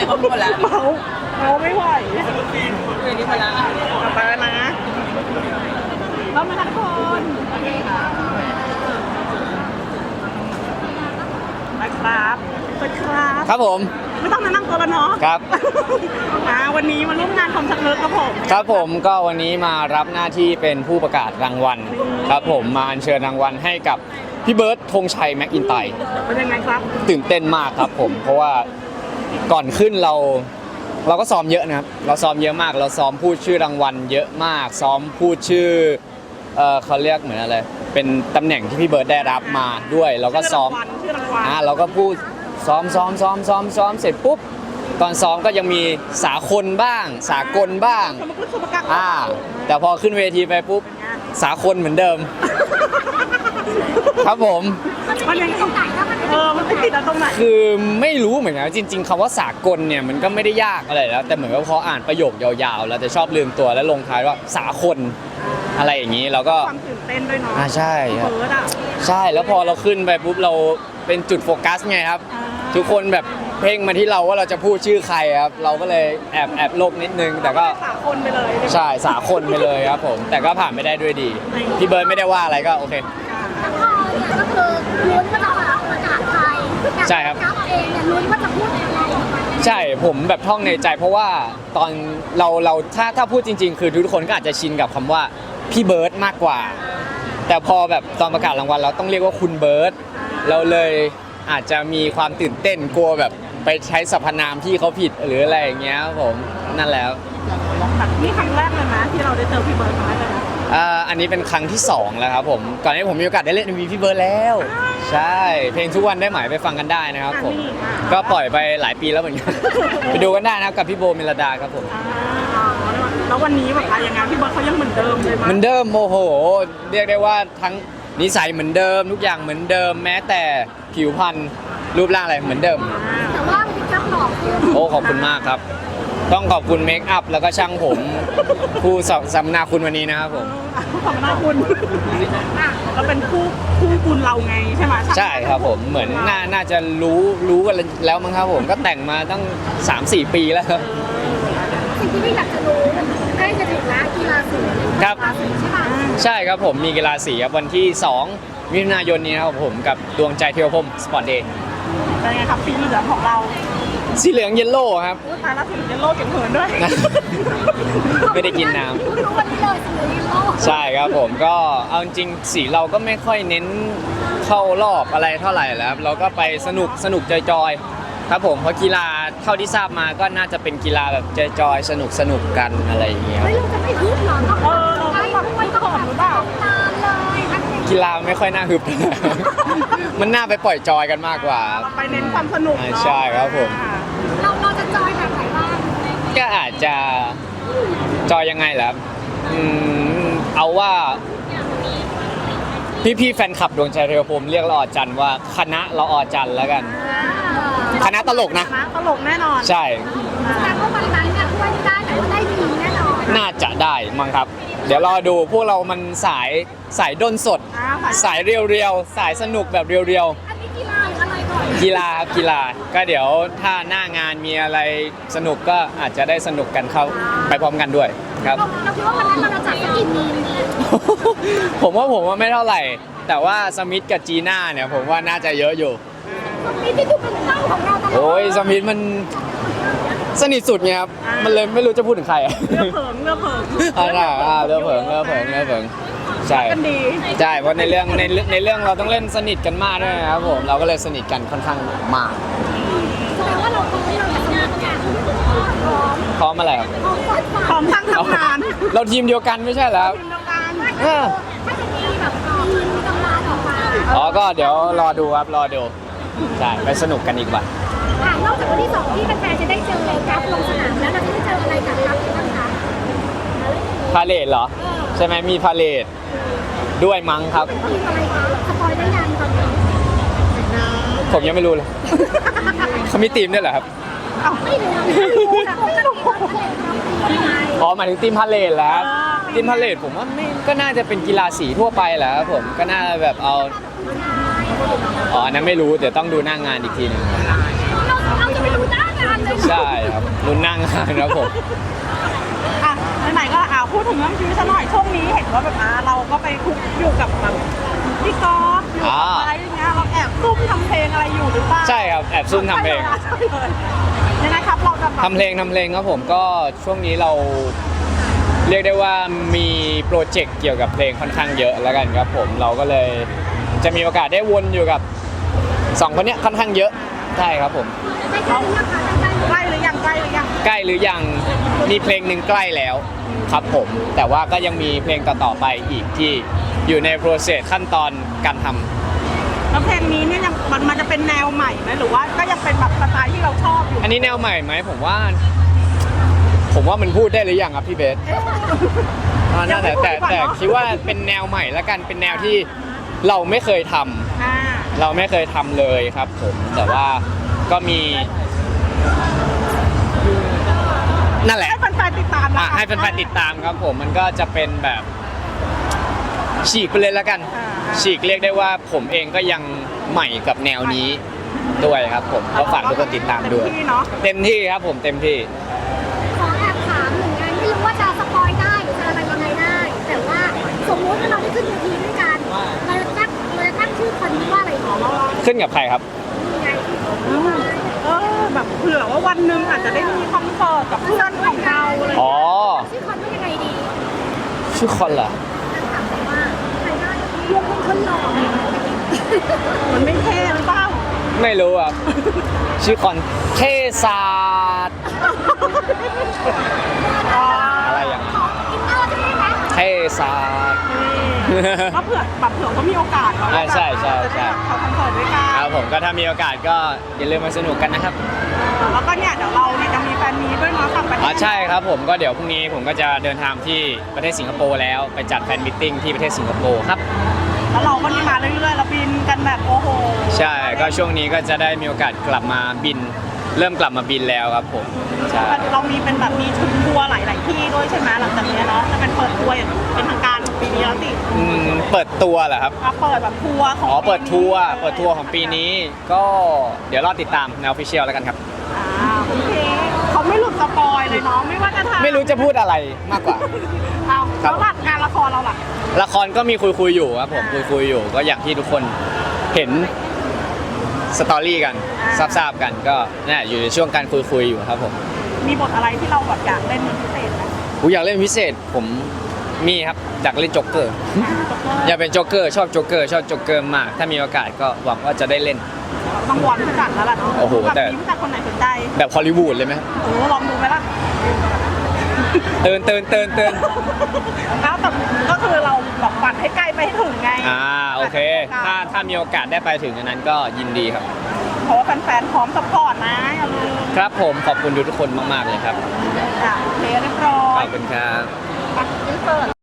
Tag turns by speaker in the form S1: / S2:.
S1: เลยเขาหมดแล้ว
S2: เมาเมาไม่ไหว
S1: เรื่องนี้หมดแล้ว
S2: เอาไปแล้วนะพร้อมไหมคะทุกคนโอเคค่ะไปครับไปครับ
S3: ครับผม
S2: ไม่ต้องแนะนำตัวแล้วเนาะ
S3: ครับ
S2: อ่าวันนี้มาร่วมงานคอมชักเลิกกับผม
S3: ครับผมก็วันนี้มารับหน้าที่เป็นผู้ประกาศรางวัลครับผมมาอัญเชิญรางวัลให้กับพี่เบิร์ตธงชัยแม็กอินไตร์
S2: เป็นยังไงครับ
S3: ตื่นเต้นมากครับผม เพราะว่า ก่อนขึ้นเราเราก็ซ้อมเยอะนะครับ เราซ้อมเยอะมาก เราซ้อมพูดชื่อรางวัลเยอะมาก ซ้อมพูดชื่อเออเขาเรียกเหมือนอะไร เป็นตำแหน่งที่พี่เบิร์ตได้รับมาด้วย เราก็ซ้อม
S2: ชื่อรางวัล
S3: อ่าเราก็พูดซ้อมซ้อมซ้อมซ้อมซ้อมเสร็จปุ๊บ ตอนซ้อมก็ยังมีสากลบ้าง สากลบ้าง
S2: สมกุลสมกัก
S3: อ่า แต่พอขึ้นเวทีไปปุ๊บ สากลเหมือนเดิม ครับผม
S2: มันยังตรงไหนก็มัน เออมันไม่ติดอะตรงไหน
S3: คือไม่รู้เหมือนกันจริง ๆคำว่าสากลเนี่ยมันก็ไม่ได้ยากอะไรแล้ว แต่เหมือนกับพออ่านประโยคยาวๆแล้วแต่ชอบลืมตัวแล้วลงท้ายว่าสากลอะไรอย่างนี้เราก็
S2: ความตื่นเต้นด้วยเนาะ
S3: อ่าใช่ครับ
S2: เบิร์ดอะ
S3: ใช่แล้วพอเราขึ้นไปปุ๊บเราเป็นจุดโฟกัสไงครับ
S2: อ่า
S3: ทุกคนแบบเพ่งมาที่เราว่าเราจะพูดชื่อใครครับ เราก็เลยแอบแอบโลกนิดนึง แต่ก็
S2: สามคนไปเลย
S3: ใช่สาคนไปเลยครับผม แต่ก็ผ่านไม่ได้ด้วยดี พี่เบิร์ดไม่ได้ว่าอะไรก็โอเค
S4: แล้วพอเนี่ยก็คือลุ้นว่าจะออ
S3: ใช่ครับ
S4: นับ เองเนี่ยลุ้นว่าจะพูดอะไร
S3: ใช่ผมแบบท่องในใจ เพราะว่าตอนเราเราถ้าถ้าพูดจริง ๆ คือทุกคนก็อาจจะชินกับคำว่าพี่เบิร์ดมากกว่า แต่พอแบบตอนประกาศรางวัลเราต้องเรียกว่าคุณเบิร์ดเราเลยอาจจะมีความตื่นเต้นกลัวแบบไปใช้สรรพนามที่เขาผิดหรืออะไรอย่างเงี้ยครับผมนั่นแหล้ว
S2: นี่ครั้งแรกเลยนะที่เราได้เจอพี่เบิร์ดครั้งแรกเลยนะ
S3: อ่าอันนี้เป็นครั้งที่สองแล้วครับผมก่อนหนานี้ผมมีโอกาสได้เล่น MV พี่เบิร์ดแล้ว ใช่ เพลงทุกวันได้หมายไปฟังกันได้นะครับผมก็ปล่อยไปหลายปีแล้วเหมือนกันไปดูกันได้นะครับกับพี่โบเมลดาครับผม
S2: อ่าแล้ววันนี้แบบอะไรยังไงพี่เบิร์ดเขายังเหมือนเดิมเลยมั้ย
S3: เหมือนเดิมโอ้โห เรียกได้ว่าทั้งนิสัยเหมือนเดิม ทุกอย่างเหมือนเดิม แม้แต่ผิวพรรณรูปร่างอะไรเหมือนเดิม
S4: แต่ว่าพี่กั๊บหลอกคือ
S3: โอ้ขอบคุณมากครับ ต้องขอบคุณเมคอัพแล้วก็ช่างผมผู้สำนาคุณวันนี้นะครับผม
S2: ขอบคุณมากคุณเราเป็นคู่คู่บุญเราไงใช่ไหม
S3: ใช่ครับผมเหมือนน่าน่าจะรู้รู้กันแล้วมั้งครับผมก็แต่งมาตั้ง 3-4 ปีแล้วครับ
S4: สิ่งที่พี่อยากจะรู้ใกล้จะถึงแล้วกีฬาสี
S3: ครับ
S4: กีฬาสีใช่ป่ะ
S3: ใช่ครับผมมีกีฬาสีครับวันที่ 2 มิถุนายนนี้นะครับผมกับดวงใจเทวพรหมสปอร์ตเดย์
S2: เป็นไงครับสีเหลืองของเรา
S3: สีเหลืองเยลโล่ครับ
S2: อุ้ยตายแล้วถึงจะโลกเก็บเหินด้วย
S3: ไม่ได้กินน้ำ
S4: รู้วันนี้เลยสีเหลืองโลก
S3: ใช่ครับผมก็เอาจริงๆสีเราก็ไม่ค่อยเน้นเข้ารอบอะไรเท่าไหร่แล้วครับเราก็ไปสนุกสนุกจอยๆครับผมเพราะกีฬาเท่าที่ทราบมาก็น่าจะเป็นกีฬาแบบจอยๆสนุกสนุกๆกันอะไรอย่างเงี้ย
S4: เฮ้ยเราจะไม่ฮึดเหรอ
S2: เออเราไม่แบบไม่ก่อนหรือเปล่า
S4: นานเลยนักเรียน
S3: กีฬาไม่ค่อยน่าฮึบ มันน่าไปปล่อยจอยกันมากกว่า
S2: เราไปเน้นความสนุกเนาะ
S3: ใช่ครับผม
S4: เราเราจะจอยแบบไหนบ้าง
S3: ก็อา จจะจอยยังไงล่ะครับอืมเอาว่าพี่ๆแฟนคลับดวงใจเทวพรหมเรียกละออจันทร์ว่าคณะละออจันทร์แล้วกัน คณะตลกนะ
S2: นะตลกแน่นอน
S3: ใช่
S4: แสดงว่าวันนั้นเนี่ยช่วยได้แต่ว่าได้ดีแน่นอน
S3: น่าจะได้มั้งครับ เดี๋ยวรอดูพวกเรามันสายสายด้นสด
S2: อ่าฝ่าย
S3: สายเรียวๆ สายสนุกแบบเรียว
S4: อันนี้ กีฬาหรืออะไรก่อน
S3: ๆกีฬาครับกีฬาก็เดี๋ยวถ้าหน้างานมีอะไรสนุกก็อาจจะได้สนุกกันเข้าไปพร้อมกันด้วยครับ
S4: เราเราคิดว่าวันนั้นเราจะจัดสักกี่มีมเนี่ย
S3: ผมว่าผมว่าไม่เท่าไหร่ แต่ว่าสมิธกับจีน่าเนี่ยผมว่าน่าจะเยอะอยู่
S4: นี่ที่ดูเป็นเป้าของเราตลอด
S3: โอ้ยสมิธมันสนิทสุดไงครับมันเลยไม่รู้จะพูดถึงใครอะ
S2: เลือกเผิงเลือกเผิง
S3: อ่าใช่อ่าเลือกเผิงเลือกเผิงเลือกเผิง ใช่
S2: กันดี
S3: ใช่เพราะในเรื่องในเรื่องในเรื่องเราต้องเล่นสนิทกันมากด้วยนะครับผมเราก็เลยสนิทกันค่อนข้างมาก
S4: แสดงว่าเราคงไม่เราจะทำงานกันพร้อม
S3: พร้อมอะไรครับ
S4: พร้อมกด
S2: พร้อมทั้งทำงาน
S3: เราทีมเดียวกันไม่ใช่เหรอครับ
S2: ทีมเดียวกัน
S3: เออ
S4: ถ้าจะมีแบบมีกำลังออกมา
S3: อ๋อก็เดี๋ยวรอดูครับรอดูใช่ไปสนุกกันอีกวัน
S4: อ่านอกจากวันที่สองที่แฟนๆจะได้เจอเลยครับลงสนามแล้วเราจะได้เจออะไรกับครับบ้างคะ
S3: พาเลทเหรอ ใช่ไหมมีพาเลทด้วยมั้งครับ
S4: ทีมอะไรคะสปอยได้ยังตอนนี้
S3: ผมยังไม่รู้เลยเขามีทีมด้วยเหรอครับ
S4: ไม่รู้ไม่รู้นะไม่รู้อะไร
S3: อ๋อหมายถึงทีมพาเลทแล้วทีมพาเลทผมว่าไม่ก็น่าจะเป็นกีฬาสีทั่วไปแหละครับผมก็น่าแบบเอาอ๋ออันนั้นไม่รู้เดี๋ยวต้องดูหน้างานอีกทีหนึง
S4: เราเราจะไม่รู้หน้างานเลย
S3: ใช่ครับลุ้นนั่งครับผม
S2: อะไหนๆก็อ่าพู ดถึงเรื่องชีวิตซะหน่อยช่วงนี้เห็นว่าแบบอ่าเราก็ไปคุกอยู่กับแบบพี่ก๊อฟอยู่กับ
S3: อ่า
S2: อะไรอย่างเงี้ยเราแอบซุ่มทำเพลงอะไรอยู่หรือเปล่า
S3: ใช่ครับแอบซุ่มทำเพลง
S2: ใช่เลยยังไงครับเราจะแบบ
S3: ทำเพลงทำเพลงครับผมก็ช่วงนี้เราเรียกได้ว่ามีโปรเจกต์เกี่ยวกับเพลงค่อนข้างเยอะแล้วกันครับผมเราก็เลยจะมีโอกาสได้วนอยู่กับสองคนเนี้ยค่อนข้างเยอะใช่ครับผม
S4: ใกล้ๆหรือยังคะใกล้ๆหรือยัง
S2: ใกล้หรือยังใกล้หรือยัง
S3: ใกล้หรือยัง มีเพลงหนึ่งใกล้แล้วครับผม แต่ว่าก็ยังมีเพลงต่อๆไปอีกที่อยู่ในโปรเซสขั้นตอนการทำ
S2: แล้วเพลงนี้เนี่ยยังมันมันจะเป็นแนวใหม่ไหมหรือว่าก็ยังเป็นแบบสไตล์ที่เราชอบอยู่
S3: อันนี้แนวใหม่ไหมผมว่า ผมว่ามันพูดได้หรือยังครับพี่เบสอ่านั่นแหละแต่แต่คิดว่าเป็นแนวใหม่แล้วกันเป็นแนวที่เราไม่เคยทำ
S2: อ่า
S3: เราไม่เคยทำเลยครับผมแต่ว่าก็มี นั่นแหละ
S2: ให้แฟนๆติดตาม
S3: อะ
S2: นะคะ
S3: ให้แฟนๆติดตามครับผมมันก็จะเป็นแบบฉีกไปเลยแล้วกัน ฉีกเรียกได้ว่าผมเองก็ยังใหม่กับแนวนี้ด้วยครับผมก็ฝากทุกคนติดตามด้วย
S2: เต็ที่เนาะ
S3: เต็มที่ครับผมเต็มที่
S4: ขอแอบถามหนึ่งงานไม่รู้ว่าจะสปอยได้หรือจะอะไรยังไงได้ แต่ว่าสมมุติว่าเราได้ขึ้นเวทีด้วยกันเราจะตั้งเราจะตั้งชื่อคนนี้ว่าอะไรดี
S3: ขึ้นกับใครครับ
S4: ยังไง
S2: เออแบบ เผื่อว่าวันหนึ่งอาจจะได้มีคอนเสิร์ตกับเพื่อนของเราอะไรอย่าง
S3: อ๋อ
S2: เงี้ย
S4: ชื่อคนว่ายังไงดี
S3: ชื่อคอนเหรอ
S4: ถามว่าใครได้รวมเป็นคนหล่อ
S2: มันไม่เท่หรือเปล่า
S3: ไม่รู้อะ ชื่อคอนเทศาสตร์
S2: อ๋อ
S3: อะไรอย่างนั้น
S4: อินเตอร์ใช่ไหม
S3: เทศาสตร์
S2: ก็เผื่อแบบเผื่อก็มีโอกาสเนาะ
S3: อ่าใช่ใช่ใช่
S2: เขาคอนเสิร์ตด้วยกัน
S3: ครับผมก็ถ้ามีโอกาสก็อย่าลืมมาสนุกกันนะครับ
S2: แล้วก็เนี่ยเดี๋ยวเราเนี่ยจะมีแฟนมีตด้วยเนาะต่างประเทศ
S3: อ๋อใช่ครับผมก็เดี๋ยวพรุ่งนี้ผมก็จะเดินทางที่ประเทศสิงคโปร์แล้วไปจัดแฟนมิทติ้งที่ประเทศสิงคโปร์ครับ
S2: แล้วเราก็นี่มาเรื่อยๆเราบินกันแบบโอ้โห
S3: ใช่ก็ช่วงนี้ก็จะได้มีโอกาสกลับมาบิน เริ่มกลับมาบินแล้วครับผมใช่
S2: เรามีเป็นแบบมีชุดทัวร์หลาย ๆ ที่ด้วยใช่ไหมหลังจากนี้เนาะจะเป็นเปิดทัวร์อย่างเป็นทางการปี นี้แล้วสิ
S3: อืมเปิดตัวเหรอครับ
S2: อะเปิดแบบทัวร์ของ
S3: อ๋อ เปิดทัวร์
S2: ปีนี้
S3: เปิดทัวร์ของปีนี้ ก็เดี๋ยวรอติดตามในออฟฟิเชียลแล้วกันครับ
S2: อ่าโอเคเขาไม่หลุดสปอยเลยเนาะไม่ว่าจะทำ
S3: ไม่รู้จะพูดอะไรมากกว่า
S2: เอา
S3: ครับ
S2: แล้วหลักงานละครเราล่ะ
S3: ละครก็มีคุยคุยๆอยู่ครับผมคุยคุยๆอยู่ ก็อย่างที่ทุกคนเห็นสตอรี่กันทราบๆกันก็เนี่ยอยู่ในช่วงการคุยคุยๆอยู่ครับผม
S2: มีบทอะไรที่เราแบบอยากเล่นเป็นพิเศษไหม
S3: กูอยากเล่นพิเศษผม มีครับอยากเล่นโจ๊กเกอร์ อยากเป็นโจ๊กเกอร์ชอบโจ๊กเกอร์ชอบโจ๊กเกอร์มาก ถ้ามีโอกาสก็หวังว่าจะได้เล่น
S2: ต้องวอนผู้จัดแล้วล่ะเนาะ
S3: โอ้โห
S2: แบบ
S3: แต่
S2: มีผู้จัดคนไหนสนใจ
S3: แบบฮอลลีวูดเลยไหม
S2: โอ้ลองดูไหมล่ะ
S3: เตือนเตือนเตือนเตือน
S2: แล้วแต่ก็คือเราแบบฝันให้ใกล้ไปให้ถึงไง
S3: อ่าโอเค ถ้าถ้ามีโอกาสได้ไปถึงอันนั้นก็ยินดีครับ
S2: เพราะว่าแฟนๆพร้อมสปอร์ตนะอย่าลืม
S3: ครับผมขอบคุณทุกคนมาก ๆ เลยครับ
S2: อะโอเคเรียบร้อ
S3: ข
S2: ย
S3: อบคุณครับ
S2: อะเปิด